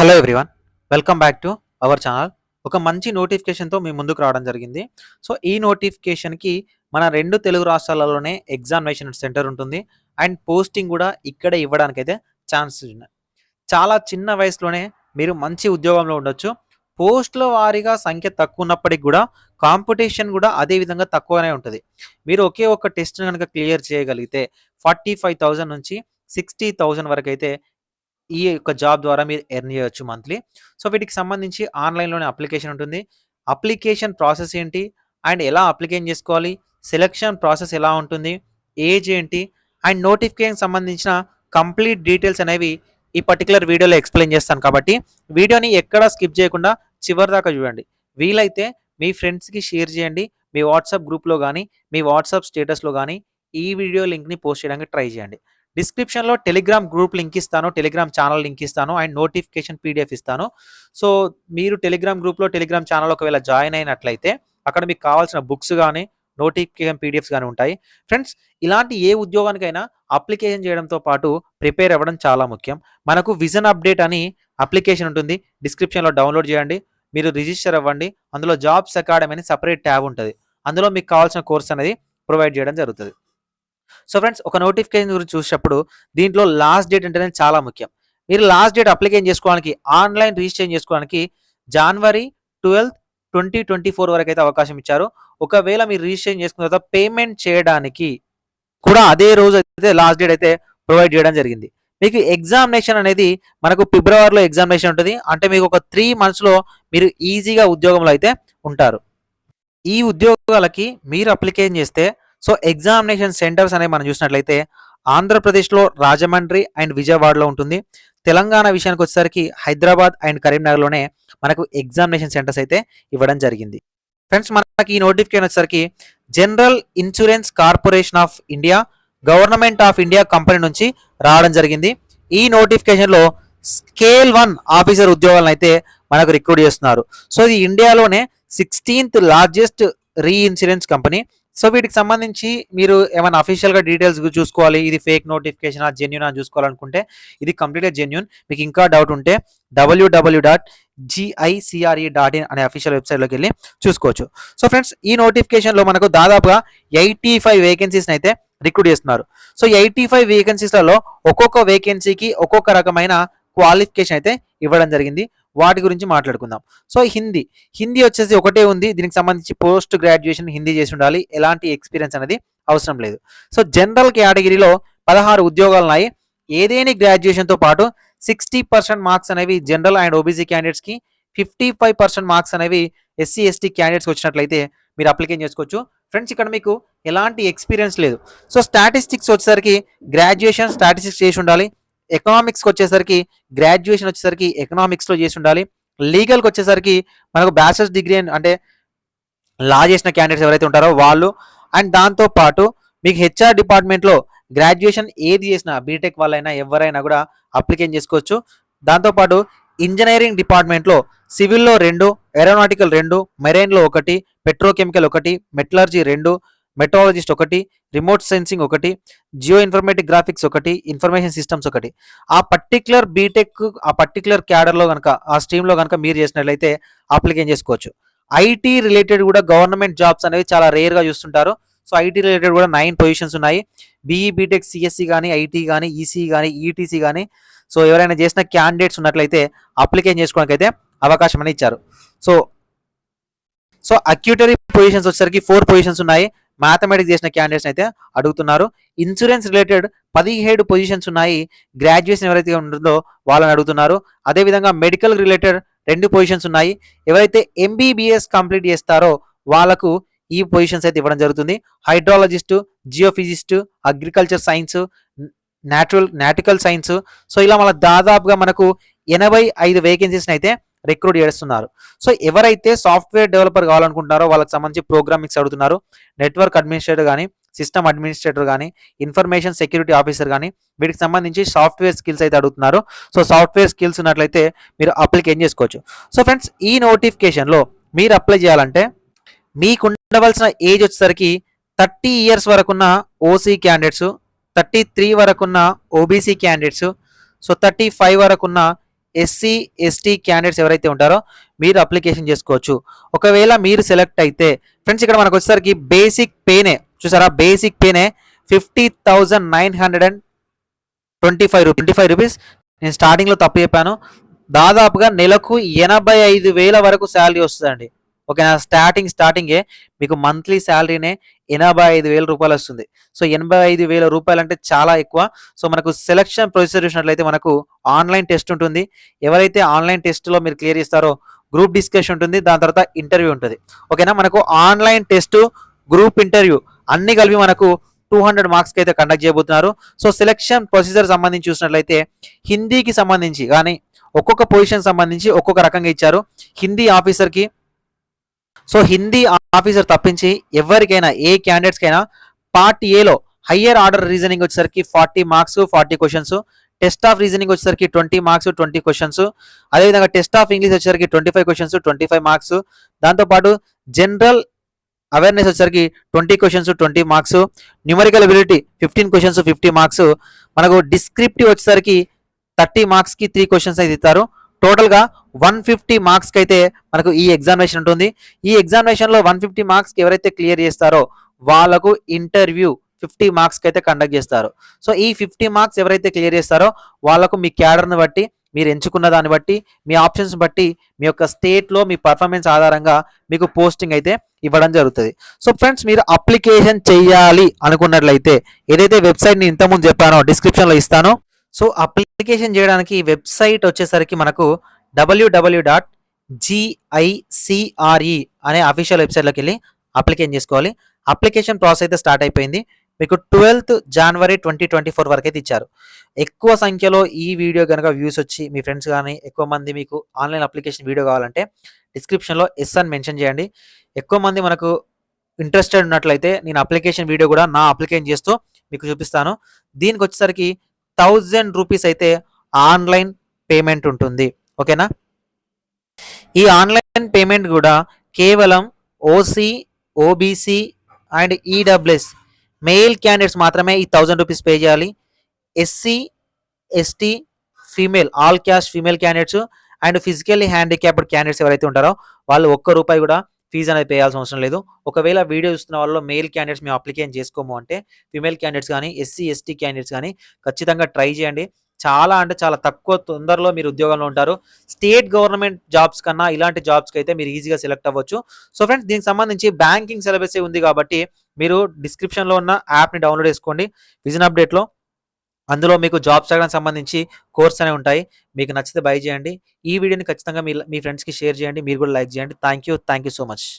Hello everyone welcome back to our channel ఒక మంచి నోటిఫికేషన్తో మీ ముందుకు రావడం జరిగింది. సో ఈ నోటిఫికేషన్కి మన రెండు తెలుగు రాష్ట్రాలలోనే ఎగ్జామినేషన్ సెంటర్ ఉంటుంది. అండ్ పోస్టింగ్ కూడా ఇక్కడే ఇవ్వడానికైతే ఛాన్సెస్ ఉన్నాయి. చాలా చిన్న వయసులోనే మీరు మంచి ఉద్యోగంలో ఉండొచ్చు. పోస్టుల వారీగా సంఖ్య తక్కువ ఉన్నప్పటికి కూడా కాంపిటీషన్ కూడా అదే విధంగా తక్కువనే ఉంటుంది. మీరు ఒకే ఒక టెస్ట్ కనుక క్లియర్ చేయగలిగితే ఫార్టీ ఫైవ్ థౌజండ్ నుంచి సిక్స్టీ థౌజండ్ వరకు అయితే ఈ యొక్క జాబ్ ద్వారా మీరు ఎర్న్ చేయొచ్చు మంత్లీ. సో వీటికి సంబంధించి ఆన్లైన్లోనే అప్లికేషన్ ఉంటుంది. అప్లికేషన్ ప్రాసెస్ ఏంటి? అండ్ ఎలా అప్లికేషన్ చేసుకోవాలి? సెలక్షన్ ప్రాసెస్ ఎలా ఉంటుంది? ఏజ్ ఏంటి? అండ్ నోటిఫికేషన్ సంబంధించిన కంప్లీట్ డీటెయిల్స్ అనేవి ఈ పర్టికులర్ వీడియోలో ఎక్స్ప్లెయిన్ చేస్తాను కాబట్టి వీడియోని ఎక్కడ స్కిప్ చేయకుండా చివరి దాకా చూడండి. వీలైతే మీ ఫ్రెండ్స్కి షేర్ చేయండి. మీ వాట్సాప్ గ్రూప్లో కానీ మీ వాట్సాప్ స్టేటస్లో కానీ ఈ వీడియో లింక్ని పోస్ట్ చేయడానికి ట్రై చేయండి. డిస్క్రిప్షన్లో టెలిగ్రామ్ గ్రూప్ లింక్ ఇస్తాను టెలిగ్రామ్ ఛానల్ లింక్ ఇస్తాను అండ్ నోటిఫికేషన్ పీడిఎఫ్ ఇస్తాను. సో మీరు టెలిగ్రామ్ గ్రూప్లో టెలిగ్రామ్ ఛానల్ ఒకవేళ జాయిన్ అయినట్లయితే అక్కడ మీకు కావాల్సిన బుక్స్ కానీ నోటిఫికేషన్ పీడిఎఫ్స్ కానీ ఉంటాయి. ఫ్రెండ్స్ ఇలాంటి ఏ ఉద్యోగానికైనా అప్లికేషన్ చేయడంతో పాటు ప్రిపేర్ అవ్వడం చాలా ముఖ్యం. మనకు విజన్ అప్డేట్ అని అప్లికేషన్ ఉంటుంది. డిస్క్రిప్షన్లో డౌన్లోడ్ చేయండి. మీరు రిజిస్టర్ అవ్వండి. అందులో జాబ్స్ అకాడమీ అని సపరేట్ ట్యాబ్ ఉంటుంది. అందులో మీకు కావాల్సిన కోర్స్ అనేది ప్రొవైడ్ చేయడం జరుగుతుంది. సో ఫ్రెండ్స్ ఒక నోటిఫికేషన్ గురించి చూసినప్పుడు దీంట్లో లాస్ట్ డేట్ అంటేనే చాలా ముఖ్యం. మీరు లాస్ట్ డేట్ అప్లికేషన్ చేసుకోవడానికి ఆన్లైన్ రిజిస్ట్రేషన్ చేసుకోవడానికి January twelfth twenty twenty four వరకు అయితే అవకాశం ఇచ్చారు. ఒకవేళ మీరు రిజిస్ట్రేషన్ చేసుకున్న తర్వాత పేమెంట్ చేయడానికి కూడా అదే రోజు అయితే లాస్ట్ డేట్ అయితే ప్రొవైడ్ చేయడం జరిగింది. మీకు ఎగ్జామినేషన్ అనేది మనకు ఫిబ్రవరిలో ఎగ్జామినేషన్ ఉంటుంది. అంటే మీకు ఒక త్రీ మంత్స్లో మీరు ఈజీగా ఉద్యోగంలో అయితే ఉంటారు. ఈ ఉద్యోగాలకి మీరు అప్లికేషన్ చేస్తే సో ఎగ్జామినేషన్ సెంటర్స్ అనేవి మనం చూసినట్లయితే ఆంధ్రప్రదేశ్లో రాజమండ్రి అండ్ విజయవాడలో ఉంటుంది. తెలంగాణ విషయానికి వచ్చేసరికి హైదరాబాద్ అండ్ కరీంనగర్లోనే మనకు ఎగ్జామినేషన్ సెంటర్స్ అయితే ఇవ్వడం జరిగింది. ఫ్రెండ్స్ మనకి ఈ నోటిఫికేషన్ వచ్చేసరికి general insurance corporation of India government of India company నుంచి రావడం జరిగింది. ఈ నోటిఫికేషన్లో స్కేల్ వన్ ఆఫీసర్ ఉద్యోగాలను అయితే మనకు రిక్రూట్ చేస్తున్నారు. సో ఇది ఇండియాలోనే sixteenth largest reinsurance company so వీటికి సంబంధించి మీరు ఏమైనా అఫీషియల్గా డీటెయిల్స్ చూసుకోవాలి ఇది ఫేక్ నోటిఫికేషన్ ఆ జెన్యున్ అని చూసుకోవాలనుకుంటే ఇది కంప్లీట్గా జెన్యున్ మీకు ఇంకా డౌట్ ఉంటే WW dot GICRE dot in అనే అఫీషియల్ వెబ్సైట్లోకి వెళ్ళి చూసుకోవచ్చు. సో ఫ్రెండ్స్ ఈ నోటిఫికేషన్లో మనకు దాదాపుగా ఎయిటీ ఫైవ్ వేకెన్సీస్ని అయితే రిక్రూట్ చేస్తున్నారు. సో ఎయిటీ ఫైవ్ వేకెన్సీస్లలో ఒక్కొక్క వేకెన్సీకి ఒక్కొక్క రకమైన క్వాలిఫికేషన్ అయితే ఇవ్వడం జరిగింది. వాటి గురించి మాట్లాడుకుందాం. సో హిందీ హిందీ వచ్చేసి ఒకటే ఉంది. దీనికి సంబంధించి పోస్ట్ గ్రాడ్యుయేషన్ హిందీ చేసి ఉండాలి. ఎలాంటి ఎక్స్పీరియన్స్ అనేది అవసరం లేదు. సో జనరల్ కేటగిరీలో పదహారు ఉద్యోగాలు ఉన్నాయి. ఏదేని గ్రాడ్యుయేషన్తో పాటు సిక్స్టీ పర్సెంట్ మార్క్స్ అనేవి జనరల్ అండ్ ఓబీసీ క్యాండిడేట్స్కి ఫిఫ్టీ ఫైవ్ పర్సెంట్ మార్క్స్ అనేవి ఎస్సీ ఎస్టీ క్యాండిడేట్స్కి వచ్చినట్లయితే మీరు అప్లికేషన్ చేసుకోవచ్చు. ఫ్రెండ్స్ ఇక్కడ మీకు ఎలాంటి ఎక్స్పీరియన్స్ లేదు. సో స్టాటిస్టిక్స్ వచ్చేసరికి గ్రాడ్యుయేషన్ స్టాటిస్టిక్స్ చేసి ఉండాలి. ఎకనామిక్స్కి వచ్చేసరికి గ్రాడ్యుయేషన్ వచ్చేసరికి ఎకనామిక్స్లో చేసి ఉండాలి. లీగల్కి వచ్చేసరికి మనకు బ్యాచిలర్స్ డిగ్రీ అంటే లా చేసిన క్యాండిడేట్స్ ఎవరైతే ఉంటారో వాళ్ళు అండ్ దాంతో పాటు మీకు హెచ్ఆర్ డిపార్ట్మెంట్లో గ్రాడ్యుయేషన్ ఏది చేసినా బీటెక్ వాళ్ళైనా ఎవరైనా కూడా అప్లికేషన్ చేసుకోవచ్చు. దాంతోపాటు ఇంజనీరింగ్ డిపార్ట్మెంట్లో సివిల్లో రెండు ఏరోనాటికల్ రెండు మెరైన్లో ఒకటి పెట్రోకెమికల్ ఒకటి మెట్లర్జీ రెండు మెట్రాలజిస్ట్ ఒకటి రిమోట్ సెన్సింగ్ ఒకటి జియో ఇన్ఫర్మేటిక్ గ్రాఫిక్స్ ఒకటి ఇన్ఫర్మేషన్ సిస్టమ్స్ ఒకటి. ఆ పర్టిక్యులర్ బీటెక్ ఆ పర్టికులర్ క్యాడర్లో కనుక ఆ స్ట్రీమ్లో కనుక మీరు చేసినట్లయితే అప్లికేషన్ చేసుకోవచ్చు. ఐటీ రిలేటెడ్ కూడా గవర్నమెంట్ జాబ్స్ అనేవి చాలా రేర్గా చూస్తుంటారు. సో ఐటీ రిలేటెడ్ కూడా నైన్ పొజిషన్స్ ఉన్నాయి. బీఈ బీటెక్ సిఎస్సి కానీ ఐటీ కానీ ఈసీ కానీ ఈటీసీ కానీ సో ఎవరైనా చేసిన క్యాండిడేట్స్ ఉన్నట్లయితే అప్లికేషన్ చేసుకోవడానికి అయితే అవకాశం అని ఇచ్చారు. సో సో అక్యూటరీ పొజిషన్స్ వచ్చేసరికి ఫోర్ పొజిషన్స్ ఉన్నాయి. మ్యాథమెటిక్స్ చేసిన క్యాండిడేట్స్ అయితే అడుగుతున్నారు. ఇన్సూరెన్స్ రిలేటెడ్ పదిహేడు పొజిషన్స్ ఉన్నాయి. గ్రాడ్యుయేషన్ ఎవరైతే ఉంటుందో వాళ్ళని అడుగుతున్నారు. అదేవిధంగా మెడికల్ రిలేటెడ్ రెండు పొజిషన్స్ ఉన్నాయి. ఎవరైతే ఎంబీబీఎస్ కంప్లీట్ చేస్తారో వాళ్ళకు ఈ పొజిషన్స్ అయితే ఇవ్వడం జరుగుతుంది. Hydrologist geophysicist agriculture science natural nautical science so ఇలా మన దాదాపుగా మనకు ఎనభై ఐదు వేకెన్సీస్ని అయితే రిక్రూట్ చేస్తున్నారు. సో ఎవరైతే సాఫ్ట్వేర్ డెవలపర్ కావాలనుకుంటున్నారో వాళ్ళకి సంబంధించి ప్రోగ్రామింగ్స్ అడుగుతున్నారు. నెట్వర్క్ అడ్మినిస్ట్రేటర్ కానీ సిస్టమ్ అడ్మినిస్ట్రేటర్ కానీ ఇన్ఫర్మేషన్ సెక్యూరిటీ ఆఫీసర్ కానీ వీటికి సంబంధించి సాఫ్ట్వేర్ స్కిల్స్ అయితే అడుగుతున్నారు. సో సాఫ్ట్వేర్ స్కిల్స్ ఉన్నట్లయితే మీరు అప్లికేషన్ చేసుకోవచ్చు. సో ఫ్రెండ్స్ ఈ నోటిఫికేషన్లో మీరు అప్లై చేయాలంటే మీకు ఉండవలసిన ఏజ్ వచ్చేసరికి థర్టీ ఇయర్స్ వరకున్న OC candidates thirty three వరకున్న OBC candidates so thirty five వరకున్న SC ST candidates ఎవరైతే ఉంటారో మీరు అప్లికేషన్ చేసుకోవచ్చు. ఒకవేళ మీరు సెలెక్ట్ అయితే ఫ్రెండ్స్ ఇక్కడ మనకు వచ్చేసరికి బేసిక్ పేనే చూసారా? బేసిక్ పేనే fifty thousand nine hundred and twenty five రూ ట్వంటీ ఫైవ్ రూపీస్ నేను స్టార్టింగ్లో తప్పు చెప్పాను. దాదాపుగా నెలకు ఎనభై ఐదు వేల వరకు శాలరీ వస్తుందండి. ఓకేనా? స్టార్టింగ్ స్టార్టింగే మీకు మంత్లీ శాలరీనే ఎనభై ఐదు వేల రూపాయలు వస్తుంది. సో ఎనభై ఐదు వేల రూపాయలు అంటే చాలా ఎక్కువ. సో మనకు సెలక్షన్ ప్రొసీజర్ చూసినట్లయితే మనకు ఆన్లైన్ టెస్ట్ ఉంటుంది. ఎవరైతే ఆన్లైన్ టెస్ట్లో మీరు క్లియర్ చేస్తారో గ్రూప్ డిస్కషన్ ఉంటుంది. దాని తర్వాత ఇంటర్వ్యూ ఉంటుంది. ఓకేనా? మనకు ఆన్లైన్ టెస్ట్ గ్రూప్ ఇంటర్వ్యూ అన్ని కలిపి మనకు టూ హండ్రెడ్ మార్క్స్కి అయితే కండక్ట్ చేయబోతున్నారు. సో సెలక్షన్ ప్రొసీజర్ సంబంధించి చూసినట్లయితే హిందీకి సంబంధించి కానీ ఒక్కొక్క పొజిషన్ సంబంధించి ఒక్కొక్క రకంగా ఇచ్చారు. హిందీ ఆఫీసర్కి సో హిందీ ఆఫీసర్ తప్పించి ఎవరికైనా ఏ క్యాండిడేట్స్కైనా పార్ట్ ఏలో హయ్యర్ ఆర్డర్ రీజనింగ్ వచ్చేసరికి forty marks forty questions. Test of reasoning వచ్చేసరికి ట్వంటీ మార్క్స్ ట్వంటీ క్వశ్చన్స్. అదేవిధంగా టెస్ట్ ఆఫ్ ఇంగ్లీష్ వచ్చేసరికి twenty five questions twenty five marks. దాంతోపాటు జనరల్ అవేర్నెస్ వచ్చేసరికి twenty questions twenty marks. Numerical ability fifteen questions fifty marks. మనకు descriptive వచ్చేసరికి thirty మార్క్స్కి three questions అయితే ఇస్తారు. టోటల్గా వన్ ఫిఫ్టీ మార్క్స్కి అయితే మనకు ఈ ఎగ్జామినేషన్ ఉంటుంది. ఈ ఎగ్జామినేషన్లో వన్ ఫిఫ్టీ మార్క్స్కి ఎవరైతే క్లియర్ చేస్తారో వాళ్ళకు ఇంటర్వ్యూ ఫిఫ్టీ మార్క్స్కి అయితే కండక్ట్ చేస్తారు. సో ఈ ఫిఫ్టీ మార్క్స్ ఎవరైతే క్లియర్ చేస్తారో వాళ్ళకు మీ క్యాడర్ని బట్టి మీరు ఎంచుకున్న దాన్ని బట్టి మీ ఆప్షన్స్ బట్టి మీ యొక్క స్టేట్లో మీ పర్ఫార్మెన్స్ ఆధారంగా మీకు పోస్టింగ్ అయితే ఇవ్వడం జరుగుతుంది. సో ఫ్రెండ్స్ మీరు అప్లికేషన్ చేయాలి అనుకున్నట్లయితే ఏదైతే వెబ్సైట్ నేను ఇంతకుముందు చెప్పానో డిస్క్రిప్షన్లో ఇస్తానో. సో అప్లికేషన్ చేయడానికి వెబ్సైట్ వచ్చేసరికి మనకు డబ్ల్యూడబ్ల్యూ డాట్ జిఐసిఆర్ఈ అనే అఫీషియల్ వెబ్సైట్లోకి వెళ్ళి అప్లికేషన్ చేసుకోవాలి. అప్లికేషన్ ప్రాసెస్ అయితే స్టార్ట్ అయిపోయింది. మీకు twelfth January twenty twenty four వరకు అయితే ఇచ్చారు. ఎక్కువ సంఖ్యలో ఈ వీడియో కనుక వ్యూస్ వచ్చి మీ ఫ్రెండ్స్ కానీ ఎక్కువ మంది మీకు ఆన్లైన్ అప్లికేషన్ వీడియో కావాలంటే డిస్క్రిప్షన్లో ఎస్ అని మెన్షన్ చేయండి. ఎక్కువ మంది మనకు ఇంట్రెస్టెడ్ ఉన్నట్లయితే నేను అప్లికేషన్ వీడియో కూడా నా అప్లికేషన్ చేస్తూ మీకు చూపిస్తాను. దీనికి వచ్చేసరికి థౌజండ్ రూపీస్ అయితే ఆన్లైన్ పేమెంట్ ఉంటుంది. ఓకేనా? ఈ ఆన్లైన్ పేమెంట్ కూడా కేవలం OC OBC and EWS male candidates మాత్రమే ఈ థౌజండ్ రూపీస్ పే చేయాలి. SC ST female all caste female candidates and physically handicapped candidates ఎవరైతే ఉంటారో వాళ్ళు ఒక్క రూపాయి కూడా ఫీజు అనేది పే చేయాల్సిన అవసరం లేదు. ఒకవేళ వీడియో చూస్తున్న వాళ్ళు మెయిల్ క్యాండిడేట్స్ మేము అప్లికేషన్ చేసుకోము అంటే ఫీమేల్ క్యాండిడేట్స్ కానీ ఎస్సీ ఎస్టీ క్యాండిడేట్స్ కానీ ఖచ్చితంగా ట్రై చేయండి. చాలా అంటే చాలా తక్కువ తొందరలో మీరు ఉద్యోగంలో ఉంటారు. స్టేట్ గవర్నమెంట్ జాబ్స్ కన్నా ఇలాంటి జాబ్స్కి అయితే మీరు ఈజీగా సెలెక్ట్ అవ్వచ్చు. సో ఫ్రెండ్స్ దీనికి సంబంధించి బ్యాంకింగ్ సిలబస్ ఉంది కాబట్టి మీరు డిస్క్రిప్షన్లో ఉన్న యాప్ని డౌన్లోడ్ చేసుకోండి. విజన్ అప్డేట్లో అందులో మీకు జాబ్స్ అడగడానికి సంబంధించి కోర్స్ అనేవి ఉంటాయి. మీకు నచ్చితే బై చేయండి. ఈ వీడియోని ఖచ్చితంగా మీ మీ ఫ్రెండ్స్కి షేర్ చేయండి. మీరు కూడా లైక్ చేయండి. Thank you thank you so much.